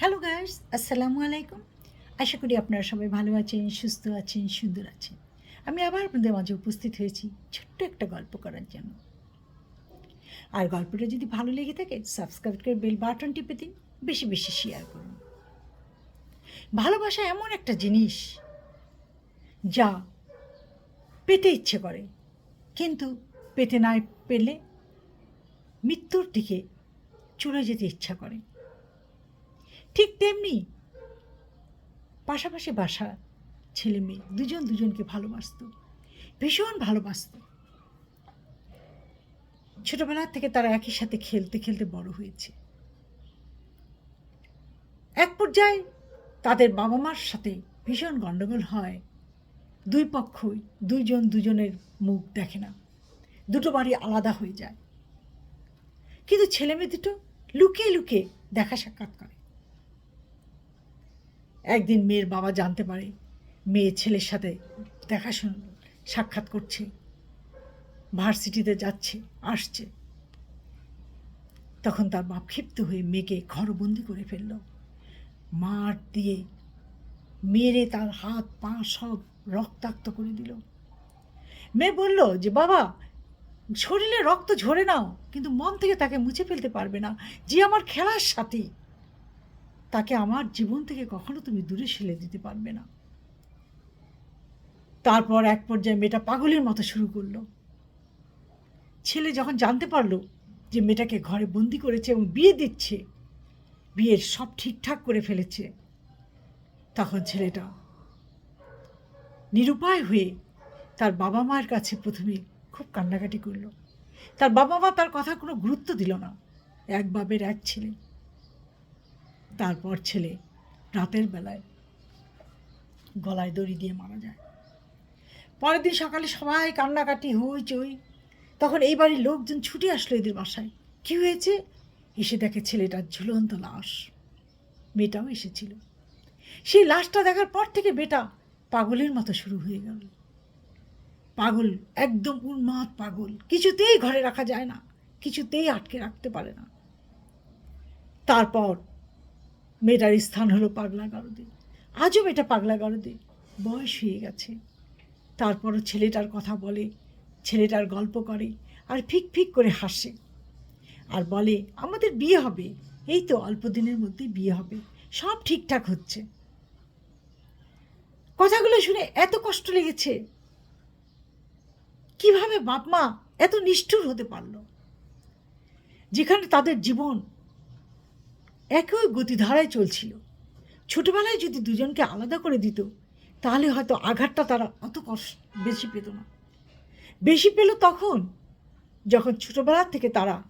Hello guys আসসালামু আলাইকুম আশা করি আপনারা সবাই ভালো আছেন, সুস্থ আছেন, সুন্দর আছেন। আমি আবার আপনাদের মাঝে উপস্থিত হয়েছি ছোট্ট একটা গল্প করার জন্য। আর গল্পটা যদি ভালো লেগে থাকে সাবস্ক্রাইব করে বেল বাটন টিপে দিন, বেশি বেশি শেয়ার করুন। ভালোবাসা এমন একটা জিনিস যা পেতে ইচ্ছে করে, কিন্তু পেতে না পেলে মৃত্যুর দিকে চলে যেতে ইচ্ছা করে। ঠিক তেমনি পাশাপাশি বাসা, ছেলে মেয়ে দুজন দুজনকে ভালোবাসত, ভীষণ ভালোবাসত। ছোটবেলা থেকে তারা একই সাথে খেলতে খেলতে বড় হয়েছে। এক পর্যায়ে তাদের বাবা মার সাথে ভীষণ গণ্ডগোল হয়। দুই পক্ষই দুইজন দুজনের মুখ দেখে না। দুটো বাড়ি আলাদা হয়ে যায়। কিন্তু ছেলে মেয়ে দুটো লুকিয়ে লুকিয়ে দেখা সাক্ষাৎ করে। একদিন মেয়ের বাবা জানতে পারে মেয়ে ছেলের সাথে দেখাশোনা, সাক্ষাৎ করছে, ভার্সিটিতে যাচ্ছে, আসছে। তখন তার বাপ ক্ষিপ্ত হয়ে মেয়েকে ঘরবন্দি করে ফেলল। মার দিয়ে মেরে তার হাত, পা সব রক্তাক্ত করে দিল। মেয়ে বলল যে, বাবা, শরীরে রক্ত ঝরে নাও, কিন্তু মন থেকে তাকে মুছে ফেলতে পারবে না। যে আমার খেলার সাথী তাকে আমার জীবন থেকে কখনো তুমি দূরে ঠেলে দিতে পারবে না। তারপর এক পর্যায়ে মেয়েটা পাগলের মতো শুরু করল। ছেলে যখন জানতে পারল যে মেয়েটাকে ঘরে বন্দি করেছে এবং বিয়ে দিচ্ছে, বিয়ের সব ঠিকঠাক করে ফেলেছে, তখন ছেলেটা নিরুপায় হয়ে তার বাবা মায়ের কাছে প্রথমে খুব কান্নাকাটি করল। তার বাবা মা তার কথা কোনো গুরুত্ব দিল না। এক বাবের এক ছেলে। তারপর ছেলে রাতের বেলায় গলায় দড়ি দিয়ে মারা যায়। পরের দিন সকালে সবাই কান্নাকাটি হই চই তখন এই বাড়ির লোকজন ছুটে আসলো এদের বাসায়। কি হয়েছে? এসে দেখে ছেলেটার ঝুলন্ত লাশ। মেয়েটাও এসেছিল। সেই লাশটা দেখার পর থেকে বেটা পাগলের মতো শুরু হয়ে গেল। পাগল, একদম উন্মাদ পাগল। কিছুতেই ঘরে রাখা যায় না। কিছুতেই আটকে রাখতে পারে না। তারপর মেয়েটার স্থান হলো পাগলা গারদে। আজও মেয়েটা পাগলা গারদে। বয়স হয়ে গেছে। তারপরও ছেলেটার কথা বলে, ছেলেটার গল্প করে আর ফিক ফিক করে হাসে। আর বলে, আমাদের বিয়ে হবে। এই তো অল্প দিনের মধ্যে বিয়ে হবে। সব ঠিকঠাক হচ্ছে। কথাগুলো শুনে এত কষ্ট লেগেছে। কীভাবে বাপ মা এত নিষ্ঠুর হতে পারল? যেখানে তাদের জীবন একই গতিধারায় চলছিল। ছোটবেলায় যদি দুজনকে আলাদা করে দিত, তাহলে হয়তো আঘাতটা তারা অত কষ্ট বেশি পেত না। বেশি পেল তখন, যখন ছোটবেলা থেকে তারা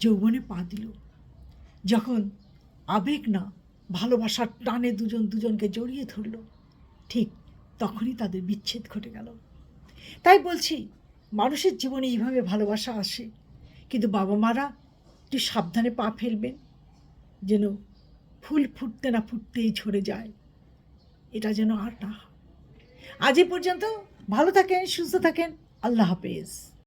যৌবনে পা দিল। যখন আবেগ না, ভালোবাসার টানে দুজন দুজনকে জড়িয়ে ধরল, ঠিক তখনই তাদের বিচ্ছেদ ঘটে গেল। তাই বলছি, মানুষের জীবনে এইভাবে ভালোবাসা আসে, কিন্তু বাবা মারা একটু সাবধানে পা ফেলবেন। যেন ফুল ফুটতে না ফুটতেই ঝরে যায়। এটা যেন আর না। আজ পর্যন্ত ভালো থাকেন, সুস্থ থাকেন। আল্লাহ হাফেজ।